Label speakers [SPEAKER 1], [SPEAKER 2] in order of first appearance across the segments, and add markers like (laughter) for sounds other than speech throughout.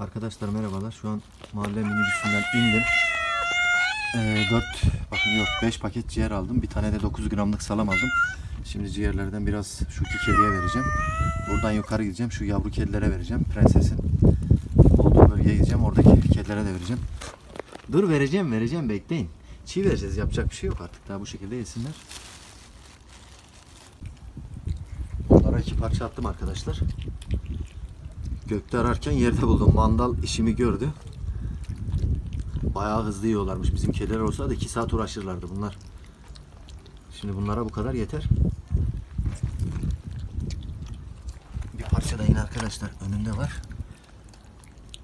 [SPEAKER 1] Arkadaşlar merhabalar. Şu an mahalle minibüsünden indim. Ee, 4 bakın yok 5 paket ciğer aldım. Bir tane de 9 gramlık salam aldım. Şimdi ciğerlerden biraz şu kediye vereceğim. Buradan yukarı gideceğim. Şu yavru kedilere vereceğim. Prensesin olduğu bölgeye gideceğim. Oradaki kedilere de vereceğim. Dur vereceğim vereceğim bekleyin. Çiğ vereceğiz. Yapacak bir şey yok artık. Daha bu şekilde yesinler. Onlara iki parça attım arkadaşlar. Gökte ararken yerde buldum. Mandal işimi gördü. Bayağı hızlı yiyorlarmış. Bizim kediler olsa da 2 saat uğraşırlardı bunlar. Şimdi bunlara bu kadar yeter. Bir parça da yine arkadaşlar önünde var.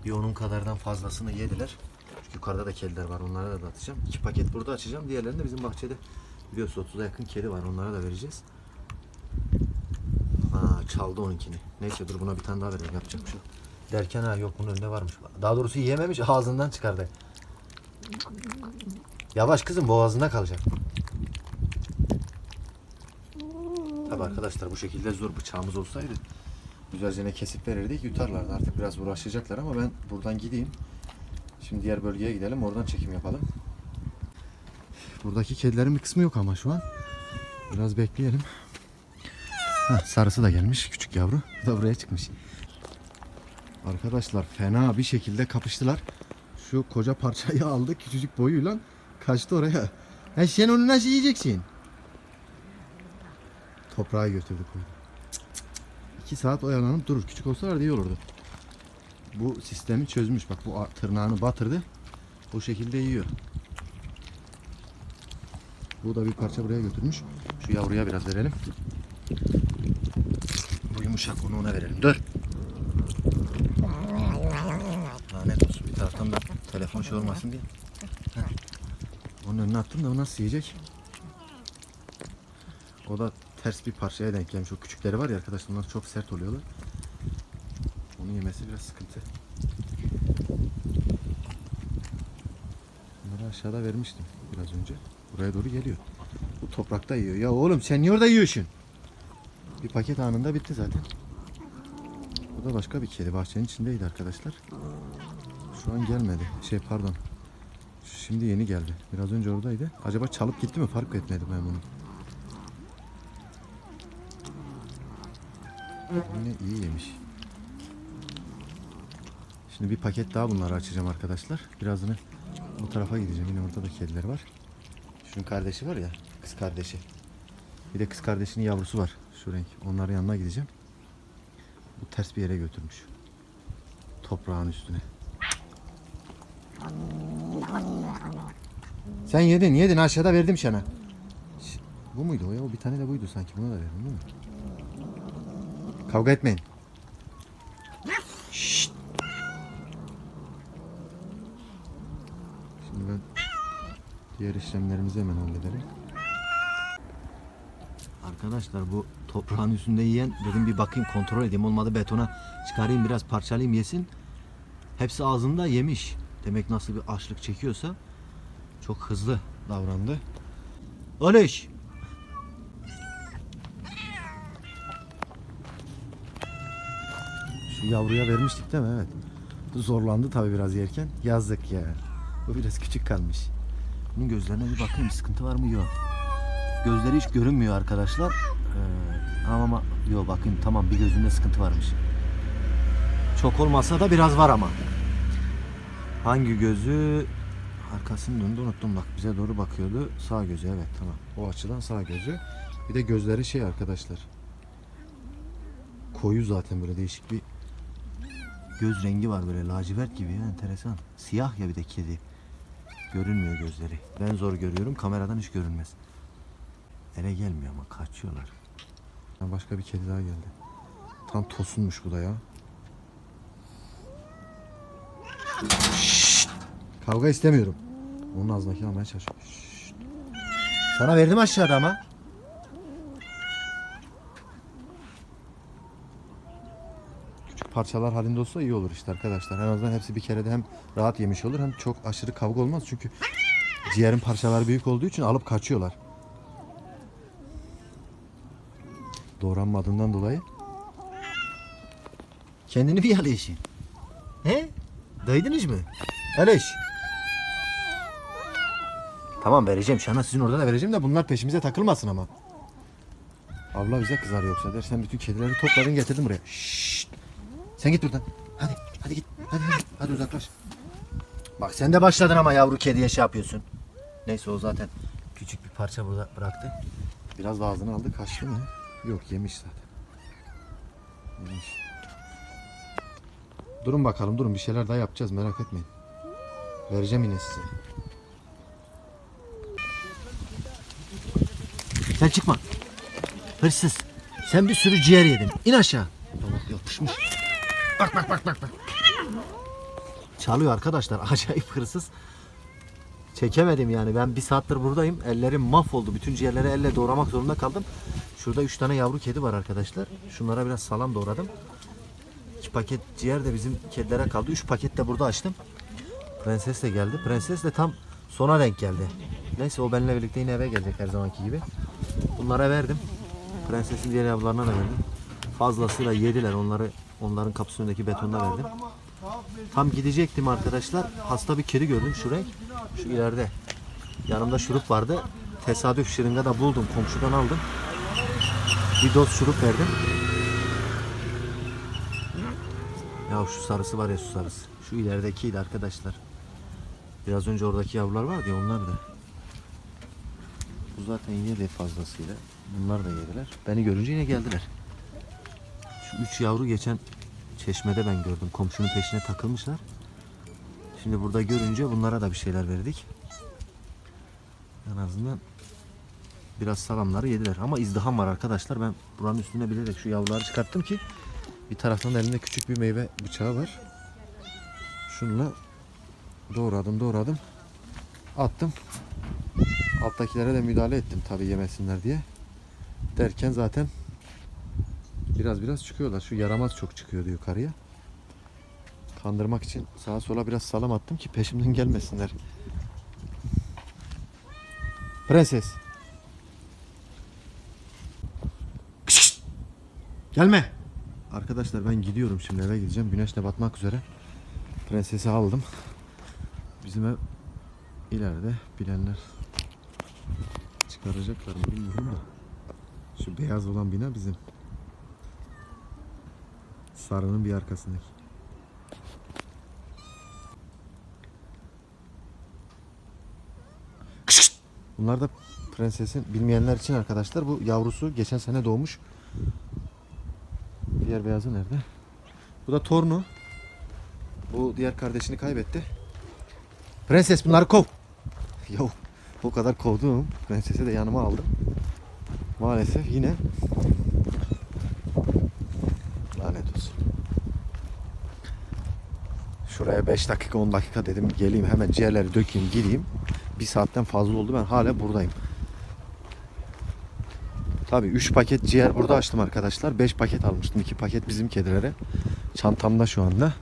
[SPEAKER 1] Bir onun kadardan fazlasını yediler. Çünkü yukarıda da kediler var. Onlara da dağıtacağım. İki paket burada açacağım. Diğerlerini de bizim bahçede biliyorsunuz 30'a yakın kedi var. Onlara da vereceğiz. Ha çaldı onunkini. Neyse dur buna bir tane daha verelim. Yapacak bir şey yok. Derken ha yok bunun önünde varmış. Daha doğrusu yiyememiş ağzından çıkardı. Yavaş kızım boğazında kalacak. Tabi arkadaşlar bu şekilde zor bıçağımız olsaydı güzelce kesip verirdik yutarlardı. Artık biraz uğraşacaklar ama ben buradan gideyim. Şimdi diğer bölgeye gidelim oradan çekim yapalım. Buradaki kedilerin bir kısmı yok ama şu an. Biraz bekleyelim. Heh, sarısı da gelmiş küçük yavru. Bu da buraya çıkmış. Arkadaşlar fena bir şekilde kapıştılar. Şu koca parçayı (laughs) aldı küçücük boyuyla kaçtı oraya. Ha sen onu nasıl yiyeceksin? Toprağa götürdü koydu. İki saat oyalanıp durur. Küçük olsalardı iyi olurdu. Bu sistemi çözmüş. Bak bu tırnağını batırdı. Bu şekilde yiyor. Bu da bir parça buraya götürmüş. Şu yavruya biraz verelim. Yumuşak onu ona verelim. Dur. Lanet olsun bir taraftan da telefon şey olmasın diye. Heh. Onun önüne attım da o nasıl yiyecek? O da ters bir parçaya denk gelmiş. O küçükleri var ya arkadaşlar onlar çok sert oluyorlar. Onu yemesi biraz sıkıntı. Bunları aşağıda vermiştim biraz önce. Buraya doğru geliyor. Bu toprakta yiyor. Ya oğlum sen niye orada yiyorsun? Bir paket anında bitti zaten. Bu da başka bir kedi. Bahçenin içindeydi arkadaşlar. Şu an gelmedi. Şey pardon. Şimdi yeni geldi. Biraz önce oradaydı. Acaba çalıp gitti mi? Fark etmedim ben bunu. Yine iyi yemiş. Şimdi bir paket daha bunları açacağım arkadaşlar. Birazını bu tarafa gideceğim. Yine orada da kediler var. Şunun kardeşi var ya. Kız kardeşi. Bir de kız kardeşinin yavrusu var. Şu renk. Onların yanına gideceğim. Ters bir yere götürmüş. Toprağın üstüne. Sen yedin yedin aşağıda verdim sana. Bu muydu o ya? O bir tane de buydu sanki. Buna da verdim değil mi? Kavga etmeyin. Şşt. Şimdi ben diğer işlemlerimizi hemen hallederim. Arkadaşlar bu toprağın üstünde yiyen dedim bir bakayım kontrol edeyim olmadı betona çıkarayım biraz parçalayayım yesin. Hepsi ağzında yemiş. Demek nasıl bir açlık çekiyorsa çok hızlı davrandı. Oluş. Şu yavruya vermiştik değil mi? Evet. Zorlandı tabii biraz yerken. Yazık ya. Bu biraz küçük kalmış. Bunun gözlerine bir bakayım sıkıntı var mı? Yok. Gözleri hiç görünmüyor arkadaşlar. Ee, ama, ama yok bakayım tamam bir gözünde sıkıntı varmış. Çok olmasa da biraz var ama. Hangi gözü? Arkasını döndü unuttum bak bize doğru bakıyordu. Sağ gözü evet tamam. O açıdan sağ gözü. Bir de gözleri şey arkadaşlar. Koyu zaten böyle değişik bir göz rengi var böyle lacivert gibi ya enteresan. Siyah ya bir de kedi. Görünmüyor gözleri. Ben zor görüyorum kameradan hiç görünmez. Ele gelmiyor ama kaçıyorlar. Ha, Başka bir kedi daha geldi. Tam tosunmuş bu da ya. Şşt! Kavga istemiyorum. Onun ağzındaki almaya çalışıyorum. Şşt! Sana verdim aşağıda ama. Küçük parçalar halinde olsa iyi olur işte arkadaşlar. En azından hepsi bir kerede hem rahat yemiş olur hem çok aşırı kavga olmaz. Çünkü ciğerin parçaları büyük olduğu için alıp kaçıyorlar. Doğranmadığından dolayı. Kendini bir yalıyorsun. He? Daydınız mı? Aleş. Tamam vereceğim. Şana sizin orada da vereceğim de bunlar peşimize takılmasın ama. Abla bize kızar yoksa der. Sen bütün kedileri topladın getirdin buraya. Şşt. Sen git buradan. Hadi. Hadi git. Hadi hadi. Hadi uzaklaş. Bak sen de başladın ama yavru kediye şey yapıyorsun. Neyse o zaten küçük bir parça burada bıraktı. Biraz da ağzına aldı. Kaçtı mı? Yok yemiş zaten. Yemiş. Durun bakalım durun bir şeyler daha yapacağız merak etmeyin. Vereceğim yine size. Sen çıkma. Hırsız. Sen bir sürü ciğer yedin. İn aşağı. Allah yapışmış. Bak bak bak bak bak. Çalıyor arkadaşlar. (laughs) Acayip hırsız. Çekemedim yani. Ben bir saattir buradayım. Ellerim mahvoldu. Bütün ciğerleri elle doğramak zorunda kaldım. Şurada üç tane yavru kedi var arkadaşlar. Şunlara biraz salam doğradım. İki paket ciğer de bizim kedilere kaldı. Üç paket de burada açtım. Prenses de geldi. Prenses de tam sona denk geldi. Neyse o benimle birlikte yine eve gelecek her zamanki gibi. Bunlara verdim. Prensesin diğer yavrularına da verdim. Fazlasıyla yediler. Onları onların kapısının önündeki betonda verdim. Tam gidecektim arkadaşlar. Hasta bir kedi gördüm şu renk. Şu ileride. Yanımda şurup vardı. Tesadüf şırınga da buldum. Komşudan aldım. Bir doz şurup verdim. Ya şu sarısı var ya şu sarısı. Şu ileridekiydi arkadaşlar. Biraz önce oradaki yavrular vardı ya onlar da. Bu zaten yedi fazlasıyla. Bunlar da yediler. Beni görünce yine geldiler. Şu üç yavru geçen çeşmede ben gördüm. Komşunun peşine takılmışlar. Şimdi burada görünce bunlara da bir şeyler verdik. En azından biraz salamları yediler. Ama izdiham var arkadaşlar. Ben buranın üstüne bilerek şu yavruları çıkarttım ki bir taraftan da elimde küçük bir meyve bıçağı var. Şununla doğradım doğradım. Attım. Alttakilere de müdahale ettim tabii yemesinler diye. Derken zaten biraz biraz çıkıyorlar. Şu yaramaz çok çıkıyordu yukarıya. Kandırmak için sağa sola biraz salam attım ki peşimden gelmesinler. Prenses. Kışt! Gelme. Arkadaşlar ben gidiyorum şimdi eve gideceğim. Güneş de batmak üzere. Prensesi aldım. Bizim ev ileride bilenler çıkaracaklar mı bilmiyorum da. Şu beyaz olan bina bizim. Sarının bir arkasındaki. Kışt! Bunlar da prensesin bilmeyenler için arkadaşlar bu yavrusu geçen sene doğmuş. Diğer beyazı nerede? Bu da torunu. Bu diğer kardeşini kaybetti. Prenses bunları kov. (laughs) Yahu o kadar kovdum. Prensesi de yanıma aldım. Maalesef yine lanet olsun. Şuraya 5 dakika 10 dakika dedim geleyim hemen ciğerleri dökeyim gideyim. Bir saatten fazla oldu ben hala buradayım. Tabii 3 paket ciğer burada açtım arkadaşlar. 5 paket almıştım. 2 paket bizim kedilere. Çantamda şu anda.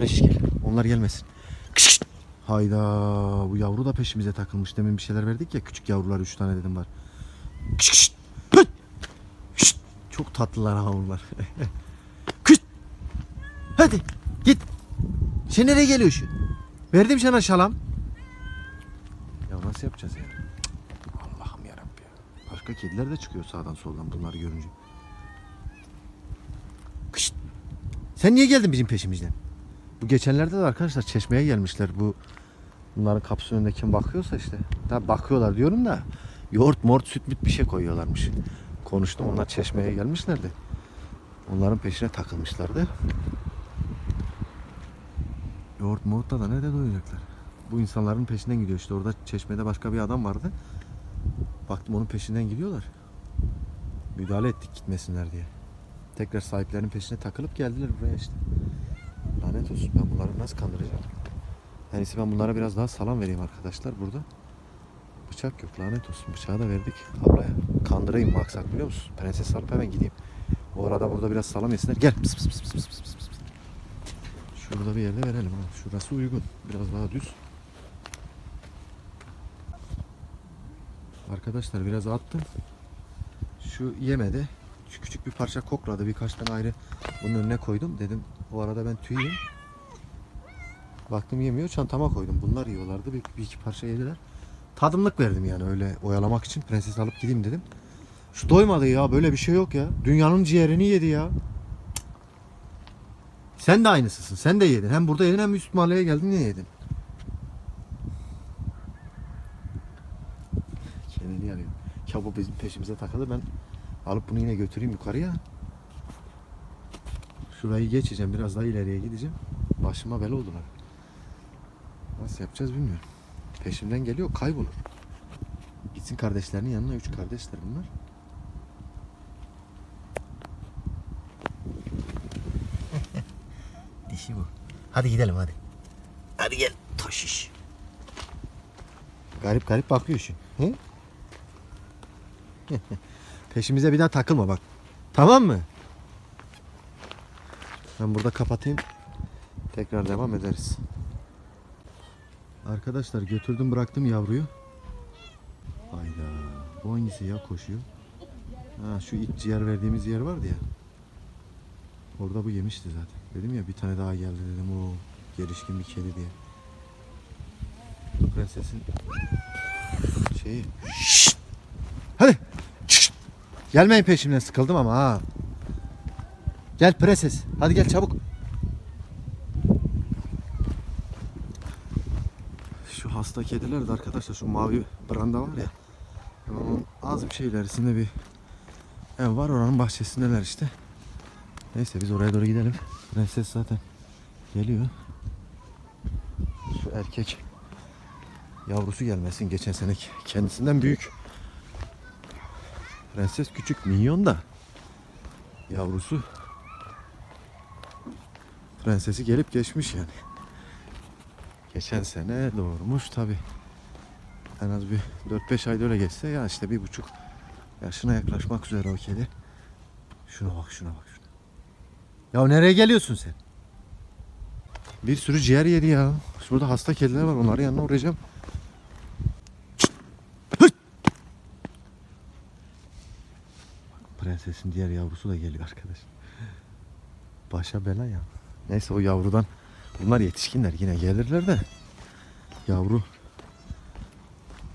[SPEAKER 1] Reşit gel. Onlar gelmesin. Kışt! Hayda bu yavru da peşimize takılmış. Demin bir şeyler verdik ya küçük yavrular 3 tane dedim var. Kışt! Kışt! Çok tatlılar ha onlar. (laughs) Kışt! Hadi git. Sen nereye geliyorsun? Verdim sana şalam. Nasıl yapacağız ya? Allah'ım yarabbim ya. Başka kediler de çıkıyor sağdan soldan bunları görünce. Kışt! Sen niye geldin bizim peşimizden? Bu geçenlerde de arkadaşlar çeşmeye gelmişler. Bu bunların kapısının önünde kim bakıyorsa işte. Da bakıyorlar diyorum da yoğurt mort süt müt bir şey koyuyorlarmış. Konuştum onlar çeşmeye gelmişlerdi. Onların peşine takılmışlardı. Yoğurt mortla da nerede doyacaklar? Bu insanların peşinden gidiyor işte. Orada çeşmede başka bir adam vardı. Baktım onun peşinden gidiyorlar. Müdahale ettik gitmesinler diye. Tekrar sahiplerinin peşine takılıp geldiler buraya işte. Lanet olsun ben bunları nasıl kandıracağım? En iyisi ben bunlara biraz daha salam vereyim arkadaşlar burada. Bıçak yok lanet olsun. Bıçağı da verdik ablaya. Kandırayım maksat biliyor musun? Prenses alıp hemen gideyim. O arada burada biraz salam yesinler. Gel. Pıs pıs pıs pıs pıs pıs. Şurada bir yerde verelim. Şurası uygun. Biraz daha düz. Arkadaşlar biraz attım. Şu yemedi. Şu küçük bir parça kokladı. Birkaç tane ayrı bunun önüne koydum. Dedim o arada ben tüyeyim. Baktım yemiyor çantama koydum. Bunlar yiyorlardı. Bir, bir iki parça yediler. Tadımlık verdim yani öyle oyalamak için. Prenses alıp gideyim dedim. Şu doymadı ya böyle bir şey yok ya. Dünyanın ciğerini yedi ya. Sen de aynısısın. Sen de yedin. Hem burada yedin hem üst mahalleye geldin yine yedin. Kendini arıyor. Ya bu bizim peşimize takıldı. Ben alıp bunu yine götüreyim yukarıya. Şurayı geçeceğim. Biraz daha ileriye gideceğim. Başıma bela oldular. Nasıl yapacağız bilmiyorum. Peşimden geliyor kaybolur. Gitsin kardeşlerinin yanına. Üç kardeşler bunlar. (laughs) Dişi bu. Hadi gidelim hadi. Hadi gel. Taş iş. Garip garip bakıyor şimdi. He? (laughs) Peşimize bir daha takılma bak. Tamam mı? Ben burada kapatayım. Tekrar devam ederiz. Arkadaşlar götürdüm bıraktım yavruyu. Hayda. Bu hangisi ya koşuyor? Ha şu iç ciğer verdiğimiz yer vardı ya. Orada bu yemişti zaten. Dedim ya bir tane daha geldi dedim o gelişkin bir kedi diye. Prensesin şeyi. Hadi. Gelmeyin peşimden sıkıldım ama ha. Gel prenses. Hadi gel çabuk. Şu hasta kediler de arkadaşlar şu mavi branda var ya. Onun az bir şey ilerisinde bir ev var oranın bahçesindeler işte. Neyse biz oraya doğru gidelim. Prenses zaten geliyor. Şu erkek yavrusu gelmesin geçen seneki kendisinden büyük. Prenses küçük minyon da yavrusu prensesi gelip geçmiş yani. Geçen sene doğurmuş tabi. En az bir 4-5 ayda öyle geçse ya işte bir buçuk yaşına yaklaşmak üzere o kedi. Şuna bak şuna bak şuna. Ya nereye geliyorsun sen? Bir sürü ciğer yedi ya. Şurada hasta kediler var onların yanına uğrayacağım. Hıt! Bak, Prensesin diğer yavrusu da geliyor arkadaş. Başa bela ya. Neyse o yavrudan bunlar yetişkinler yine gelirler de yavru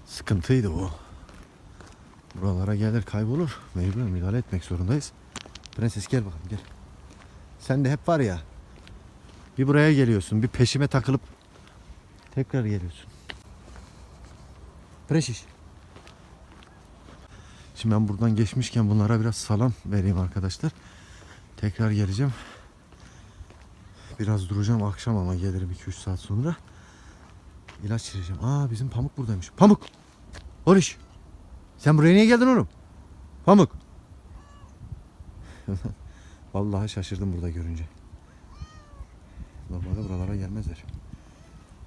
[SPEAKER 1] sıkıntıydı o. Buralara gelir kaybolur. Mecbur müdahale etmek zorundayız. Prenses gel bakalım gel. Sen de hep var ya. Bir buraya geliyorsun. Bir peşime takılıp tekrar geliyorsun. Preşiş. Şimdi ben buradan geçmişken bunlara biraz salam vereyim arkadaşlar. Tekrar geleceğim. Biraz duracağım akşam ama gelirim 2-3 saat sonra. İlaç içireceğim. Aa bizim Pamuk buradaymış. Pamuk! Oruç! Sen buraya niye geldin oğlum? Pamuk! (laughs) Vallahi şaşırdım burada görünce. Normalde buralara gelmezler.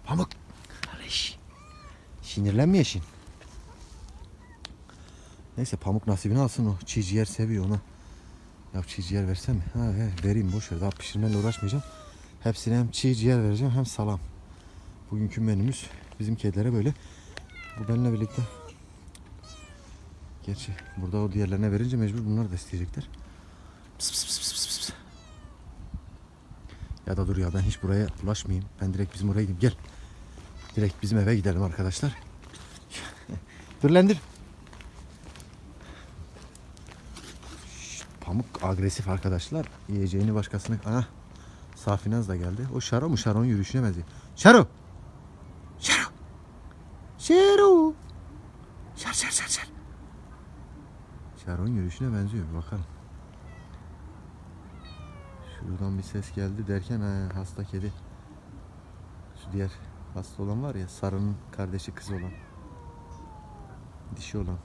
[SPEAKER 1] Pamuk! Kardeş! Sinirlenmeyesin. Neyse pamuk nasibini alsın o. Çiğ ciğer seviyor onu. Ya çiğ ciğer versem mi? Ha, he, vereyim boş ver. Daha pişirmeyle uğraşmayacağım. Hepsine hem çiğ ciğer vereceğim hem salam. Bugünkü menümüz bizim kedilere böyle. Bu benimle birlikte. Gerçi burada o diğerlerine verince mecbur bunlar da isteyecekler. Pıs pıs pıs pıs pıs. Ya da dur ya ben hiç buraya bulaşmayayım. Ben direkt bizim oraya gideyim. Gel. Direkt bizim eve gidelim arkadaşlar. (laughs) dur. Pamuk agresif arkadaşlar. Yiyeceğini başkasına... Ana. Safinaz da geldi. O Şaro mu? Şaro'nun yürüyüşüne benziyor. Şaro! Şaro! Şaro! Şar şar şar şar. Şaro'nun yürüyüşüne benziyor. Bir bakalım. Şuradan bir ses geldi derken ha, hasta kedi. Şu diğer hasta olan var ya sarının kardeşi kız olan. Dişi olan.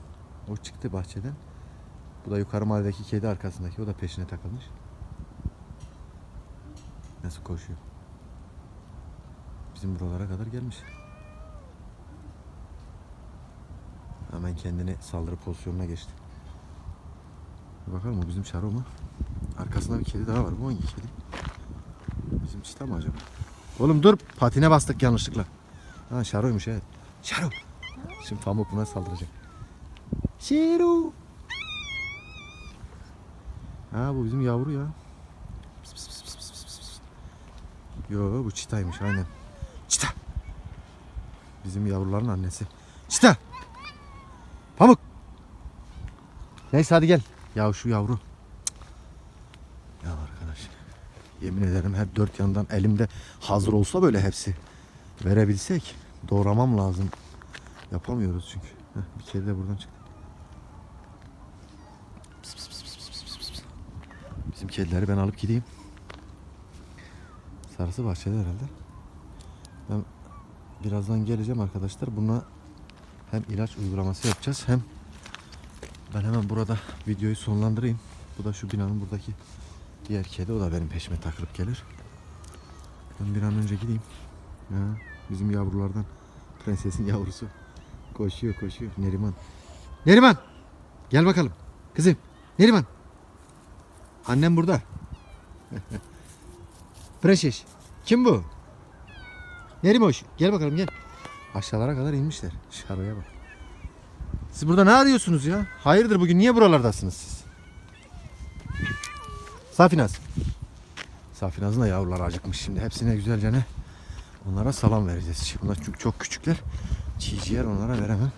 [SPEAKER 1] O çıktı bahçeden. Bu da yukarı mahalledeki kedi arkasındaki. O da peşine takılmış. Nasıl koşuyor? Bizim buralara kadar gelmiş. Hemen kendini saldırı pozisyonuna geçti. Bir bakalım o bizim Şaro mu? Arkasında bir kedi daha var. Bu hangi kedi? Bizim çita mı acaba? Oğlum dur. Patine bastık yanlışlıkla. Ha Şaro'ymuş evet. Şaro. Şimdi Pamuk buna saldıracak. Şaro. Ha bu bizim yavru ya. Yo bu çitaymış aynen. Çita. Bizim yavruların annesi. Çita. Pamuk. Neyse hadi gel. Ya şu yavru. Ya arkadaş. Yemin ederim hep dört yandan elimde hazır olsa böyle hepsi verebilsek doğramam lazım. Yapamıyoruz çünkü. Heh, bir kere de buradan çıktı. Pıs, pıs, pıs, pıs, pıs, pıs, pıs. Bizim kedileri ben alıp gideyim. Sarısı bahçede herhalde. Ben birazdan geleceğim arkadaşlar. Buna hem ilaç uygulaması yapacağız hem ben hemen burada videoyu sonlandırayım. Bu da şu binanın buradaki diğer kedi. O da benim peşime takılıp gelir. Ben bir an önce gideyim. Ha, bizim yavrulardan prensesin yavrusu. Koşuyor koşuyor. Neriman. Neriman. Gel bakalım. Kızım. Neriman. Annem burada. (laughs) Prenses. Kim bu? Nerimoş. Gel bakalım gel. Aşağılara kadar inmişler. Şaroya bak. Siz burada ne arıyorsunuz ya? Hayırdır bugün niye buralardasınız siz? Safinaz. Safinaz'ın da yavruları acıkmış şimdi. Hepsine güzelce ne? Onlara salam vereceğiz. Şimdi Bunlar çünkü çok küçükler. Çiğ ciğer onlara veremem.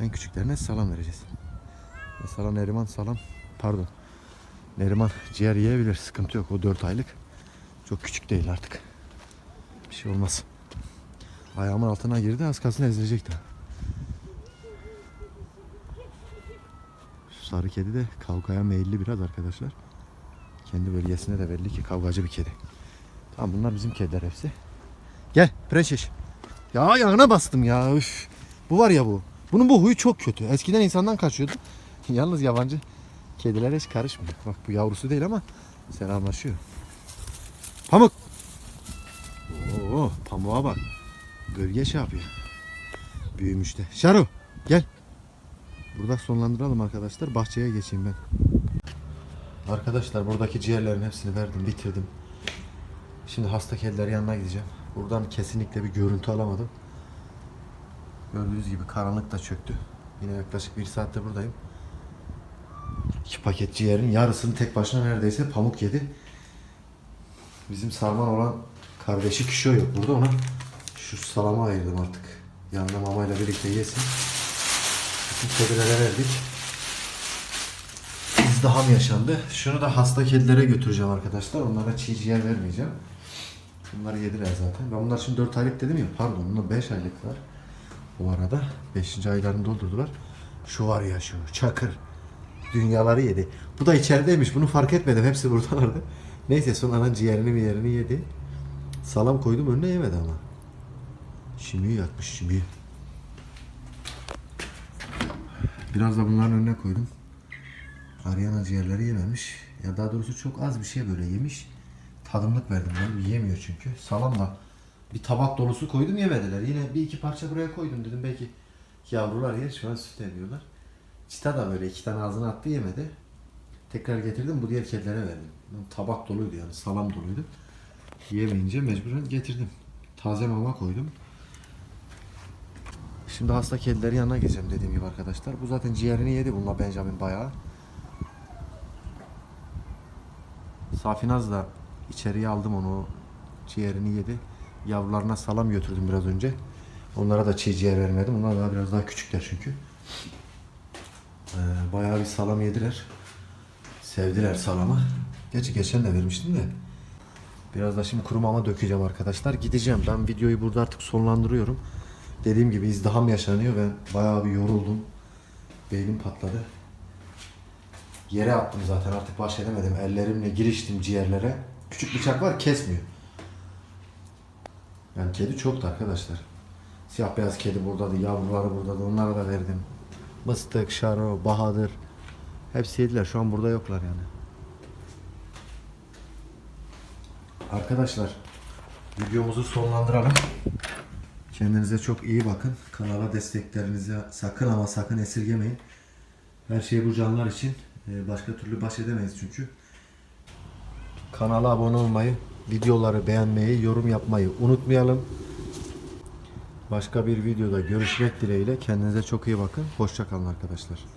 [SPEAKER 1] En küçüklerine salam vereceğiz. Mesela Neriman salam. Pardon. Neriman ciğer yiyebilir. Sıkıntı yok. O 4 aylık. Çok küçük değil artık. Bir şey olmaz. Ayağımın altına girdi. Az kalsın ezilecekti. Şu sarı kedi de kavgaya meyilli biraz arkadaşlar. Kendi bölgesine de belli ki kavgacı bir kedi. Tamam bunlar bizim kediler hepsi. Gel prenses. Ya ayağına bastım ya. Üf. Bu var ya bu. Bunun bu huyu çok kötü. Eskiden insandan kaçıyordu. (laughs) Yalnız yabancı kedilere hiç karışmıyor. Bak bu yavrusu değil ama selamlaşıyor. Pamuk. Oo, pamuğa bak. Gölge şey yapıyor. Büyümüş de. Şaru gel. Burada sonlandıralım arkadaşlar. Bahçeye geçeyim ben. Arkadaşlar buradaki ciğerlerin hepsini verdim, bitirdim. Şimdi hasta kediler yanına gideceğim. Buradan kesinlikle bir görüntü alamadım. Gördüğünüz gibi karanlık da çöktü. Yine yaklaşık bir saatte buradayım. İki paket ciğerin yarısını tek başına neredeyse pamuk yedi. Bizim sarman olan kardeşi kişi yok burada ona şu salama ayırdım artık. Yanında mamayla birlikte yesin. Bütün kedilere verdik. İzdiham yaşandı. Şunu da hasta kedilere götüreceğim arkadaşlar. Onlara çiğ ciğer vermeyeceğim. Bunları yediler zaten. Ben bunlar şimdi 4 aylık dedim ya. Pardon bunlar 5 aylıklar. Bu arada 5. aylarını doldurdular. Şu var ya şu çakır. Dünyaları yedi. Bu da içerideymiş. Bunu fark etmedim. Hepsi buradalardı. Neyse son anan ciğerini bir yerini yedi. Salam koydum önüne yemedi ama. Şimiyi yakmış şimiyi. Biraz da bunların önüne koydum. Ariana ciğerleri yememiş. Ya daha doğrusu çok az bir şey böyle yemiş. Tadımlık verdim ben. Yiyemiyor çünkü. Salamla bir tabak dolusu koydum yemediler. Yine bir iki parça buraya koydum dedim belki yavrular yer. Şu an süt emiyorlar. Çita da böyle iki tane ağzına attı yemedi. Tekrar getirdim bu diğer kedilere verdim. Tabak doluydu yani salam doluydu. Yiyemeyince mecburen getirdim. Taze mama koydum. Şimdi hasta kedilerin yanına geçeceğim dediğim gibi arkadaşlar. Bu zaten ciğerini yedi bununla Benjamin bayağı. Safinaz da içeriye aldım onu. Ciğerini yedi. Yavrularına salam götürdüm biraz önce. Onlara da çiğ ciğer vermedim. Onlar daha biraz daha küçükler çünkü. Ee, bayağı bir salam yediler. Sevdiler salamı. Gerçi geçen de vermiştim de. Biraz da şimdi kuru mama dökeceğim arkadaşlar. Gideceğim. Ben videoyu burada artık sonlandırıyorum. Dediğim gibi izdiham yaşanıyor. Ben bayağı bir yoruldum. Beynim patladı. Yere attım zaten artık baş edemedim. Ellerimle giriştim ciğerlere. Küçük bıçak var kesmiyor. Yani kedi çoktu arkadaşlar. Siyah beyaz kedi buradadı, yavruları buradadı. Onlara da verdim. Mıstık, Şaro, Bahadır. Hepsi yediler. Şu an burada yoklar yani. Arkadaşlar videomuzu sonlandıralım. Kendinize çok iyi bakın. Kanala desteklerinizi sakın ama sakın esirgemeyin. Her şey bu canlar için. Ee, Başka türlü baş edemeyiz çünkü. Kanala abone olmayı, videoları beğenmeyi, yorum yapmayı unutmayalım. Başka bir videoda görüşmek dileğiyle. Kendinize çok iyi bakın. Hoşça kalın arkadaşlar.